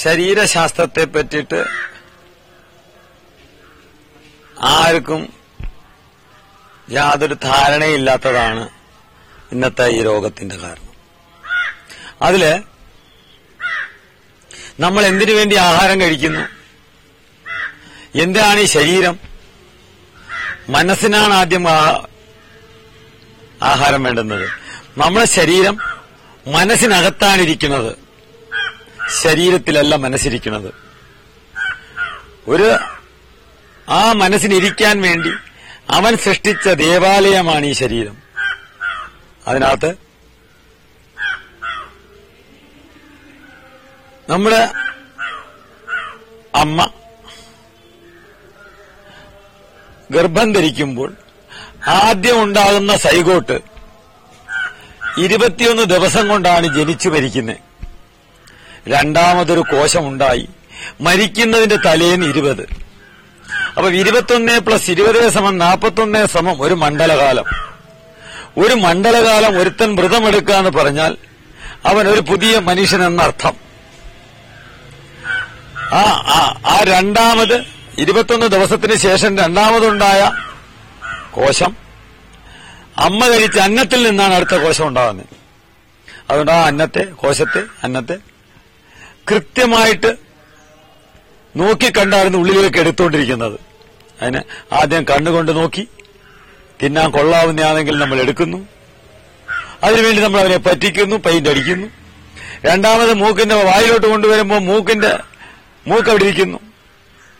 ശരീരശാസ്ത്രത്തെ പറ്റിയിട്ട് ആർക്കും യാതൊരു ധാരണയില്ലാത്തതാണ് ഇന്നത്തെ ഈ രോഗത്തിന്റെ കാരണം. അതിൽ നമ്മൾ എന്തിനു വേണ്ടി ആഹാരം കഴിക്കുന്നു? എന്താണ് ഈ ശരീരം? മനസ്സിനാണ് ആദ്യം ആഹാരം വേണ്ടുന്നത്. നമ്മുടെ ശരീരം മനസ്സിനകത്താണ് ഇരിക്കുന്നത് ശരീരത്തിലല്ല മനസ്സിരിക്കുന്നത്. ഒരു ആ മനസ്സിനിരിക്കാൻ വേണ്ടി അവൻ സൃഷ്ടിച്ച ദേവാലയമാണ് ഈ ശരീരം. അതിനകത്ത് നമ്മുടെ അമ്മ ഗർഭം ധരിക്കുമ്പോൾ ആദ്യം ഉണ്ടാകുന്ന സൈഗോട്ട് ഇരുപത്തിയൊന്ന് ദിവസം കൊണ്ടാണ് ജനിച്ചു മരിക്കുന്നത് രണ്ടാമതൊരു കോശമുണ്ടായി. മരിക്കുന്നതിന്റെ തലേന്ന് ഇരുപത്. അപ്പൊ ഇരുപത്തൊന്ന് പ്ലസ് ഇരുപത് സമം നാൽപ്പത്തൊന്ന് സമം ഒരു മണ്ഡലകാലം. ഒരു മണ്ഡലകാലം ഒരുത്തൻ വ്രതമെടുക്കുക എന്ന് പറഞ്ഞാൽ അവൻ ഒരു പുതിയ ആ ആ- ആ രണ്ടാമത് ഇരുപത്തൊന്ന് ദിവസത്തിന് ശേഷം രണ്ടാമതുണ്ടായ കോശം അമ്മ കഴിച്ച അന്നത്തിൽ നിന്നാണ് അടുത്ത കോശം ഉണ്ടാകുന്നത്. അതുകൊണ്ട് ആ അന്നത്തെ കോശത്തെ അന്നത്തെ കൃത്യമായിട്ട് നോക്കിക്കണ്ടായിരുന്നു ഉള്ളിലേക്ക് എടുത്തുകൊണ്ടിരിക്കുന്നത് അതിന് ആദ്യം കണ്ണുകൊണ്ട് നോക്കി. തിന്നാൻ കൊള്ളാവുന്നതാണെങ്കിൽ നമ്മൾ എടുക്കുന്നു. അതിനുവേണ്ടി നമ്മൾ അവനെ പറ്റിക്കുന്നു പെയിന്റ് അടിക്കുന്നു. രണ്ടാമത് മൂക്കിന്റെ വായിലോട്ട് കൊണ്ടുവരുമ്പോൾ മൂക്കിന്റെ മൂക്ക് അവിടെ ഇരിക്കുന്നു.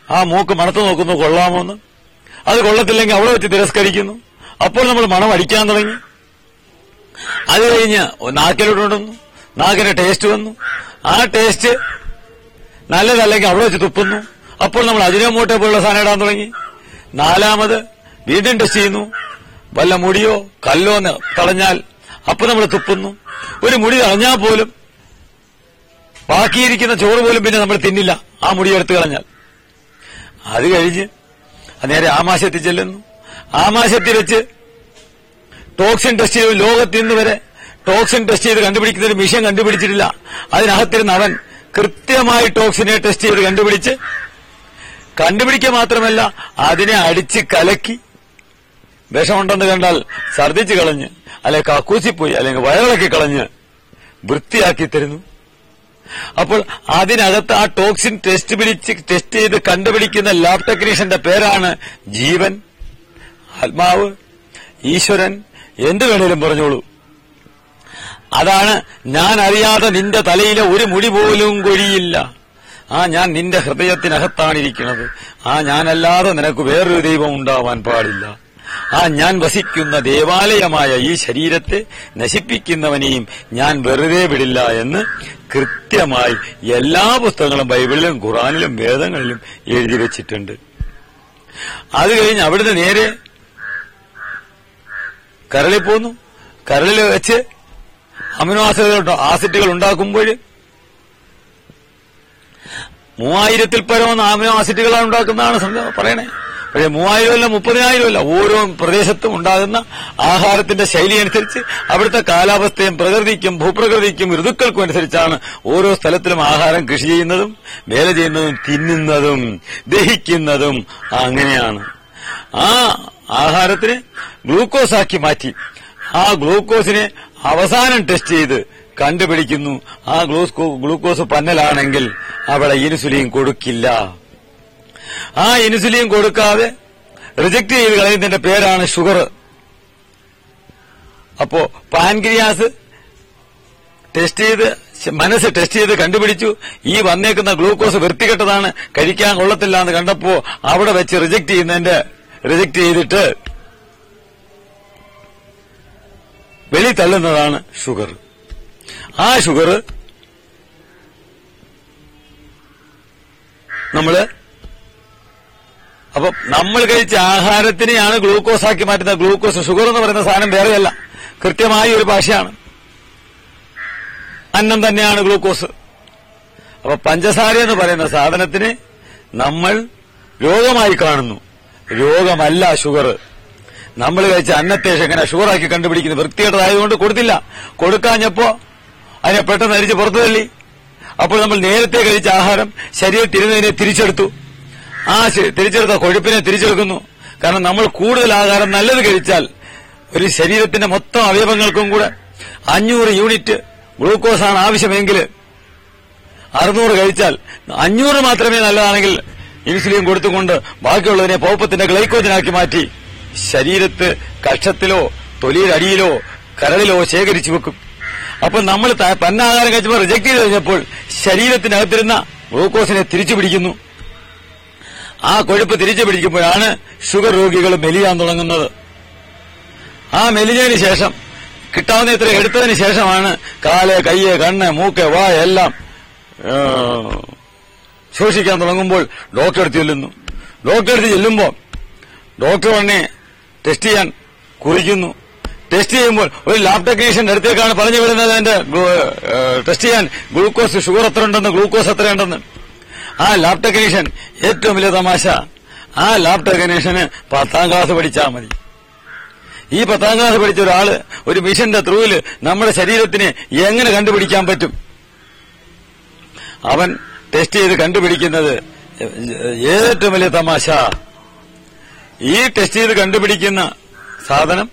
ആ മൂക്ക് മണത്ത് നോക്കുന്നു കൊള്ളാമോന്ന്. അത് കൊള്ളത്തില്ലെങ്കിൽ അവിടെ വെച്ച് തിരസ്കരിക്കുന്നു. അപ്പോൾ നമ്മൾ മണം അടിക്കാൻ തുടങ്ങി. അത് കഴിഞ്ഞ് നാക്കിലോട്ട് കൊണ്ടുവന്നു. നാക്കിന്റെ ടേസ്റ്റ് വന്നു. ആ ടേസ്റ്റ് നല്ലതല്ലെങ്കിൽ അവിടെ വെച്ച് തുപ്പുന്നു. അപ്പോൾ നമ്മൾ അജിനോമോട്ടോ പോലുള്ള സാധനം ഇടാൻ തുടങ്ങി. നാലാമത് വീണ്ടും ടെസ്റ്റ് ചെയ്യുന്നു. വല്ല മുടിയോ കല്ലോ തളഞ്ഞാൽ അപ്പൊ നമ്മൾ തുപ്പുന്നു. ഒരു മുടി തടഞ്ഞാൽ പോലും ബാക്കിയിരിക്കുന്ന ചോറ് പോലും പിന്നെ നമ്മൾ തിന്നില്ല. ആ മുടി എടുത്തു കളഞ്ഞാൽ. അത് കഴിഞ്ഞ് നേരെ ആമാശയത്തിൽ ചെല്ലുന്നു. ആമാശയത്തിൽ വെച്ച് ടോക്സിൻ ടെസ്റ്റ് ചെയ്ത് ലോകത്ത് ഇന്ന് വരെ ടോക്സിൻ ടെസ്റ്റ് ചെയ്ത് കണ്ടുപിടിക്കുന്ന ഒരു മിഷൻ കണ്ടുപിടിച്ചിട്ടില്ല. അതിനകത്തിരുന്ന് അവൻ കൃത്യമായി ടോക്സിനെ ടെസ്റ്റ് ചെയ്ത് കണ്ടുപിടിച്ച് കണ്ടുപിടിക്കുക മാത്രമല്ല അതിനെ അടിച്ച് കലക്കി വിഷമുണ്ടെന്ന് കണ്ടാൽ ഛർദിച്ച് കളഞ്ഞ് അല്ലെങ്കിൽ കക്കൂസിപ്പോയി അല്ലെങ്കിൽ വയറിളക്കി കളഞ്ഞ് വൃത്തിയാക്കി തരുന്നു. അപ്പോൾ അതിനകത്ത് ആ ടോക്സിൻ ടെസ്റ്റ് പിടിച്ച് ടെസ്റ്റ് ചെയ്ത് കണ്ടുപിടിക്കുന്ന ലാബ് ടെക്നീഷ്യന്റെ പേരാണ് ജീവൻ ആത്മാവ് ഈശ്വരൻ. എന്ത് വേണേലും പറഞ്ഞോളൂ. അതാണ് ഞാൻ അറിയാതെ നിന്റെ തലയിലെ ഒരു മുടി പോലും കൊഴിയില്ല. ആ ഞാൻ നിന്റെ ഹൃദയത്തിനകത്താണിരിക്കുന്നത്. ആ ഞാനല്ലാതെ നിനക്ക് വേറൊരു ദൈവം ഉണ്ടാവാൻ പാടില്ല. ആ ഞാൻ വസിക്കുന്ന ദേവാലയമായ ഈ ശരീരത്തെ നശിപ്പിക്കുന്നവനെയും ഞാൻ വെറുതെ വിടില്ല എന്ന് കൃത്യമായി എല്ലാ പുസ്തകങ്ങളും ബൈബിളിലും ഖുറാനിലും വേദങ്ങളിലും എഴുതി വെച്ചിട്ടുണ്ട്. അത് കഴിഞ്ഞ് അവിടുന്ന് നേരെ കരളിൽ പോന്നു. കരളിൽ വെച്ച് അമിനോ ആസിഡുകൾ ആസിഡുകൾ ഉണ്ടാക്കുമ്പോൾ മൂവായിരത്തിൽ പരം അമിനോ ആസിഡുകളാണ് ഉണ്ടാക്കുന്നതാണ് പറയണേ. പക്ഷെ മൂവായിരം അല്ല മുപ്പതിനായിരം അല്ല. ഓരോ പ്രദേശത്തും ഉണ്ടാകുന്ന ആഹാരത്തിന്റെ ശൈലി അനുസരിച്ച് അവിടുത്തെ കാലാവസ്ഥയും പ്രകൃതിക്കും ഭൂപ്രകൃതിക്കും ഋതുക്കൾക്കും അനുസരിച്ചാണ് ഓരോ സ്ഥലത്തിലും ആഹാരം കൃഷി ചെയ്യുന്നതും വേല ചെയ്യുന്നതും തിന്നുന്നതും ദഹിക്കുന്നതും അങ്ങനെയാണ്. ആ ആഹാരത്തിന് ഗ്ലൂക്കോസാക്കി മാറ്റി. ആ ഗ്ലൂക്കോസിനെ അവസാനം ടെസ്റ്റ് ചെയ്ത് കണ്ടുപിടിക്കുന്നു. ആ ഗ്ലൂക്കോസ് പന്നലാണെങ്കിൽ അവിടെ ഇൻസുലിൻ കൊടുക്കില്ല. ആ ഇൻസുലിൻ കൊടുക്കാതെ റിജക്ട് ചെയ്ത് കളയുന്നതിന്റെ പേരാണ് ഷുഗർ അപ്പോ പാൻക്രിയാസ് ടെസ്റ്റ് ചെയ്ത് മനസ്സ് ടെസ്റ്റ് ചെയ്ത് കണ്ടുപിടിച്ചു. ഈ വന്നേക്കുന്ന ഗ്ലൂക്കോസ് വൃത്തികെട്ടതാണ് കഴിക്കാൻ കൊള്ളത്തില്ല എന്ന് കണ്ടപ്പോ അവിടെ വെച്ച് റിജക്ട് ചെയ്യുന്നതിന്റെ റിജക്ട് ചെയ്തിട്ട് വെളി തള്ളുന്നതാണ് ഷുഗർ. ആ ഷുഗർ നമ്മൾ അപ്പൊ നമ്മൾ കഴിച്ച ആഹാരത്തിനെയാണ് ഗ്ലൂക്കോസ് ആക്കി മാറ്റുന്നത്. ഗ്ലൂക്കോസ് ഷുഗർ എന്ന് പറയുന്ന സാധനം വേറെയല്ല. കൃത്യമായ ഒരു ഭാഷയാണ്. അന്നം തന്നെയാണ് ഗ്ലൂക്കോസ്. അപ്പൊ പഞ്ചസാര എന്ന് പറയുന്ന സാധനത്തിന് നമ്മൾ രോഗമായി കാണുന്നു. രോഗമല്ല ഷുഗർ. നമ്മൾ കഴിച്ച അന്നത്തേഷം എങ്ങനെ ഷുഗറാക്കി കണ്ടുപിടിക്കുന്നത് വൃത്തികേട്ടതായതുകൊണ്ട് കൊടുത്തില്ല. കൊടുക്കാഞ്ഞപ്പോ അതിനെ പെട്ടെന്ന് അരിച്ച് പുറത്തു തള്ളി. അപ്പോൾ നമ്മൾ നേരത്തെ കഴിച്ച ആഹാരം ശരീരത്തിരുന്നതിനെ തിരിച്ചെടുത്തു. ആ തിരിച്ചെടുത്ത കൊഴുപ്പിനെ തിരിച്ചെടുക്കുന്നു. കാരണം നമ്മൾ കൂടുതൽ ആഹാരം നല്ലത് കഴിച്ചാൽ ഒരു ശരീരത്തിന്റെ മൊത്തം അവയവങ്ങൾക്കും കൂടെ അഞ്ഞൂറ് യൂണിറ്റ് ഗ്ലൂക്കോസ് ആണ് ആവശ്യമെങ്കിൽ അറുന്നൂറ് കഴിച്ചാൽ അഞ്ഞൂറ് മാത്രമേ നല്ലതാണെങ്കിൽ ഇൻസുലിൻ കൊടുത്തുകൊണ്ട് ബാക്കിയുള്ളതിനെ പോപ്പത്തിന്റെ ഗ്ലൈക്കോജനാക്കി മാറ്റി ശരീരത്ത് കഷ്ടത്തിലോ തൊലിയിലടിയിലോ കരളിലോ ശേഖരിച്ചു വെക്കും. അപ്പൊ നമ്മൾ പന്നാഹാരം കഴിച്ചപ്പോൾ റിജക്ട് ചെയ്ത് കഴിഞ്ഞപ്പോൾ ശരീരത്തിനകത്തിരുന്ന ഗ്ലൂക്കോസിനെ തിരിച്ചു പിടിക്കുന്നു. ആ കൊഴുപ്പ് തിരിച്ചു പിടിക്കുമ്പോഴാണ് ഷുഗർ രോഗികൾ മെലിയാൻ തുടങ്ങുന്നത്. ആ മെലിഞ്ഞതിന് ശേഷം കിട്ടാവുന്ന ഇത്ര എടുത്തതിന് ശേഷമാണ് കാൽ കയ്യ് കണ്ണ് മൂക്ക് വായ എല്ലാം ശോഷിക്കാൻ തുടങ്ങുമ്പോൾ ഡോക്ടർ അടുത്ത് ചെല്ലുന്നു. ഡോക്ടർ അടുത്ത് ചെല്ലുമ്പോൾ ഡോക്ടർ ഉടനെ ടെസ്റ്റ് ചെയ്യാൻ കുറിക്കുന്നു ടെസ്റ്റ് ചെയ്യുമ്പോൾ ഒരു ലാബ് ടെക്നീഷ്യന്റെ അടുത്തേക്കാണ് പറഞ്ഞു വരുന്നത് എന്റെ ടെസ്റ്റ് ചെയ്യാൻ ഗ്ലൂക്കോസ് ഷുഗർ എത്ര ഉണ്ടെന്ന് ഗ്ലൂക്കോസ് എത്ര ഉണ്ടെന്ന് ആ ലാബ് ടെക്നീഷ്യൻ ഏറ്റവും വലിയ തമാശ ആ ലാബ് ടെക്നീഷ്യന് പത്താം ക്ലാസ് പഠിച്ചാൽ മതി ഈ പത്താം ക്ലാസ് പഠിച്ച ഒരാൾ ഒരു മിഷന്റെ ത്രൂവിൽ നമ്മുടെ ശരീരത്തിനെ എങ്ങനെ കണ്ടുപിടിക്കാൻ പറ്റും അവൻ ടെസ്റ്റ് ചെയ്ത് കണ്ടുപിടിക്കുന്നത് ഏറ്റവും വലിയ തമാശ ഈ ടെസ്റ്റ് ചെയ്ത് കണ്ടുപിടിക്കുന്ന സാധനം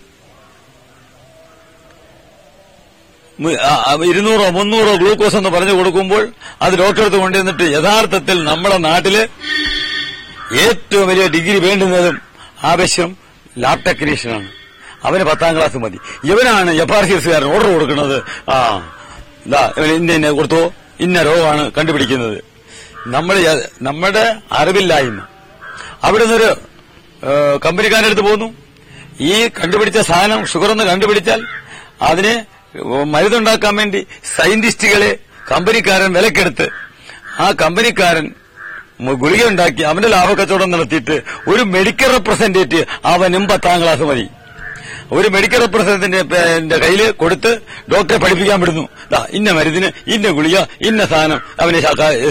ഇരുന്നൂറോ മുന്നൂറോ ഗ്ലൂക്കോസ് എന്ന് പറഞ്ഞു കൊടുക്കുമ്പോൾ അത് ഡോക്ടറെടുത്ത് കൊണ്ടുവന്നിട്ട് യഥാർത്ഥത്തിൽ നമ്മുടെ നാട്ടിൽ ഏറ്റവും വലിയ ഡിഗ്രി വേണ്ടുന്നതും ആവശ്യം ലാബ് ടെക്നീഷ്യനാണ് അവന് പത്താം ക്ലാസ് മതി. ഇവനാണ് എഫ് ആർ സി എസ്കാരൻ ഓർഡർ കൊടുക്കുന്നത് ആ ഇന്ന ഇന്ന കൊടുത്തോ ഇന്ന രോഗമാണ് കണ്ടുപിടിക്കുന്നത്. നമ്മൾ നമ്മുടെ അറിവില്ലായ്മ. അവിടെ നിന്നൊരു കമ്പനിക്കാരുടെ അടുത്ത് പോന്നു ഈ കണ്ടുപിടിച്ച സാധനം ഷുഗർ എന്ന് കണ്ടുപിടിച്ചാൽ അതിന് മരുന്നുണ്ടാക്കാൻ വേണ്ടി സയന്റിസ്റ്റുകളെ കമ്പനിക്കാരൻ വിലക്കെടുത്ത് ആ കമ്പനിക്കാരൻ ഗുളിക ഉണ്ടാക്കി അവന്റെ ലാഭക്കച്ചവടം നടത്തിയിട്ട് ഒരു മെഡിക്കൽ റെപ്രസെന്റേറ്റീവ് അവനും പത്താം ക്ലാസ് മതി. ഒരു മെഡിക്കൽ റെപ്രസെന്റേറ്റീവിന്റെ കയ്യിൽ കൊടുത്ത് ഡോക്ടറെ പഠിപ്പിക്കാൻ വിടുന്നു. ഇന്ന മരുന്നിന് ഇന്ന ഗുളിക ഇന്ന സാധനം അവനെ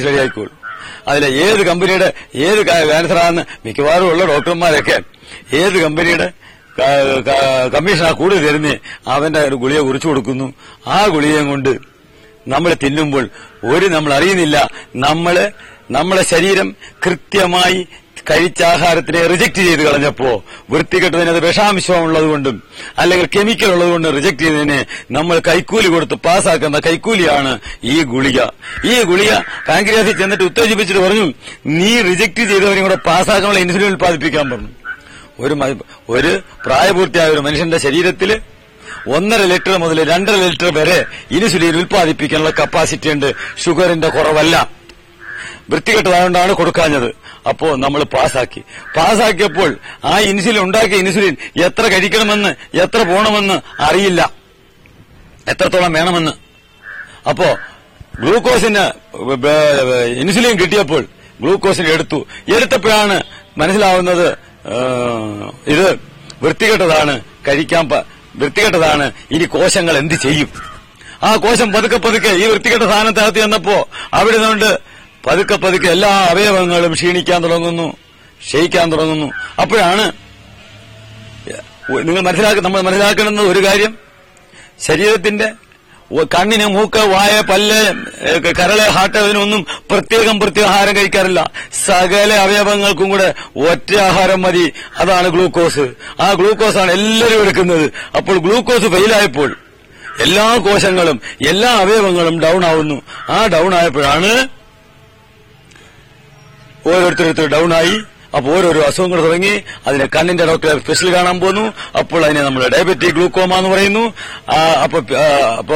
ശരിയായിക്കോളും. അതിലെ ഏത് കമ്പനിയുടെ ഏത് ക്യാൻസറാണെന്ന് മിക്കവാറും ഉള്ള ഡോക്ടർമാരൊക്കെ ഏത് കമ്പനിയുടെ കമ്മീഷനാ കൂടുതൽ തരുന്നേ അവന്റെ ഒരു ഗുളിയെ കുറിച്ചു കൊടുക്കുന്നു. ആ ഗുളിയെ കൊണ്ട് നമ്മൾ തിന്നുമ്പോൾ ഒരു നമ്മൾ അറിയുന്നില്ല. നമ്മൾ നമ്മളെ ശരീരം കൃത്യമായി കഴിച്ച ആഹാരത്തിനെ റിജക്ട് ചെയ്ത് കളഞ്ഞപ്പോ വൃത്തികെട്ടതിന് അത് വിഷാംശം അല്ലെങ്കിൽ കെമിക്കൽ ഉള്ളതുകൊണ്ടും റിജക്ട് ചെയ്തതിനെ നമ്മൾ കൈക്കൂലി കൊടുത്ത് പാസ്സാക്കുന്ന കൈക്കൂലിയാണ് ഈ ഗുളിക. ഈ ഗുളിക പാങ്ക്രിയാസിൽ ചെന്നിട്ട് ഉത്തേജിപ്പിച്ചിട്ട് പറഞ്ഞു നീ റിജക്ട് ചെയ്തവരെയും കൂടെ പാസ്സാക്കാനുള്ള ഇൻസുലിൻ ഉൽപ്പാദിപ്പിക്കാൻ പറഞ്ഞു. ഒരു ഒരു പ്രായപൂർത്തിയായ ഒരു മനുഷ്യന്റെ ശരീരത്തിൽ ഒന്നര ലിറ്റർ മുതൽ രണ്ടര ലിറ്റർ വരെ ഇൻസുലിൻ ഉൽപ്പാദിപ്പിക്കാനുള്ള കപ്പാസിറ്റി ഉണ്ട്. ഷുഗറിന്റെ കുറവല്ല. വൃത്തികെട്ടതായോണ്ടാണ് കൊടുക്കാഞ്ഞത്. അപ്പോ നമ്മൾ പാസാക്കി. പാസാക്കിയപ്പോൾ ആ ഇൻസുലിൻ ഉണ്ടാക്കിയ ഇൻസുലിൻ എത്ര കഴിക്കണമെന്ന് എത്ര പോണമെന്ന് അറിയില്ല. എത്രത്തോളം വേണമെന്ന്. അപ്പോ ഗ്ലൂക്കോസിന് ഇൻസുലിൻ കിട്ടിയപ്പോൾ ഗ്ലൂക്കോസിന് എടുത്തു. എടുത്തപ്പോഴാണ് മനസ്സിലാവുന്നത് ഇത് വൃത്തികെട്ടതാണ് കഴിക്കാൻ വൃത്തികെട്ടതാണ് ഇനി കോശങ്ങൾ എന്ത് ചെയ്യും? ആ കോശം പതുക്കെ പതുക്കെ ഈ വൃത്തികെട്ട സാധനത്തിനകത്ത് ചെന്നപ്പോ അവിടെ നിന്നുകൊണ്ട് പതുക്കെ പതുക്കെ എല്ലാ അവയവങ്ങളും ക്ഷീണിക്കാൻ തുടങ്ങുന്നു ക്ഷയിക്കാൻ തുടങ്ങുന്നു. അപ്പോഴാണ് നിങ്ങൾ മനസ്സിലാക്ക നമ്മൾ മനസ്സിലാക്കുന്നത് ഒരു കാര്യം. ശരീരത്തിന്റെ കണ്ണിന് മൂക്ക് വായ പല്ല് കരൾ ഹാർട്ട് അതിനൊന്നും പ്രത്യേകം ആഹാരം കഴിക്കാറില്ല. സകല അവയവങ്ങൾക്കും കൂടെ ഒറ്റ ആഹാരം മതി. അതാണ് ഗ്ലൂക്കോസ്. ആ ഗ്ലൂക്കോസ് ആണ് എല്ലാവരും എടുക്കുന്നത്. അപ്പോൾ ഗ്ലൂക്കോസ് ഫെയിലായപ്പോൾ എല്ലാ കോശങ്ങളും എല്ലാ അവയവങ്ങളും ഡൗൺ ആവുന്നു. ആ ഡൗൺ ആയപ്പോഴാണ് ഓരോരുത്തരോരുത്തർ ഡൗൺ ആയി അപ്പോൾ ഓരോരോ അസുഖങ്ങൾ തുടങ്ങി അതിനെ കണ്ണിന്റെ ഡോക്ടറെ സ്പെഷ്യൽ കാണാൻ പോന്നു അപ്പോൾ അതിനെ നമ്മൾ ഡയബറ്റിക് ഗ്ലൂക്കോമ എന്ന് പറയുന്നു. അപ്പോൾ അപ്പൊ അപ്പൊ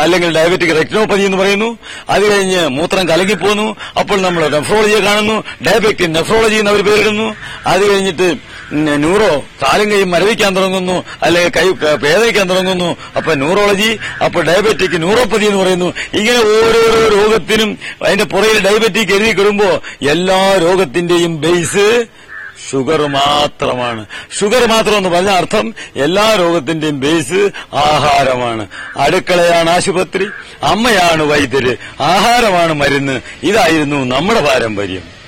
അല്ലെങ്കിൽ ഡയബറ്റിക് റെക്ടിനോപ്പതി എന്ന് പറയുന്നു. അത് കഴിഞ്ഞ് മൂത്രം കലങ്ങിപ്പോന്നു അപ്പോൾ നമ്മൾ നെഫ്രോളജിയെ കാണുന്നു. ഡയബറ്റിക് നെഫ്രോളജി എന്ന് അവർ പേരിടുന്നു. അത് കഴിഞ്ഞിട്ട് ന്യൂറോ കാലും കൈ മരവിക്കാൻ തുടങ്ങുന്നു. അല്ലെങ്കിൽ കൈ വേദനിക്കാൻ തുടങ്ങുന്നു. അപ്പൊ ന്യൂറോളജി അപ്പൊ ഡയബറ്റിക് ന്യൂറോപ്പതി എന്ന് പറയുന്നു. ഇങ്ങനെ ഓരോരോ രോഗത്തിനും അതിന്റെ പുറകിൽ ഡയബറ്റിക് എഴുതി കിടുമ്പോ എല്ലാ രോഗത്തിന്റെയും ബേസ് ഷുഗർ മാത്രമാണ്. ഷുഗർ മാത്രം എന്ന് പറഞ്ഞ അർത്ഥം എല്ലാ രോഗത്തിന്റെയും ബേസ് ആഹാരമാണ്. അടുക്കളയാണ് ആശുപത്രി അമ്മയാണ് വൈദ്യര്. ആഹാരമാണ് മരുന്ന്. ഇതായിരുന്നു നമ്മുടെ പാരമ്പര്യം.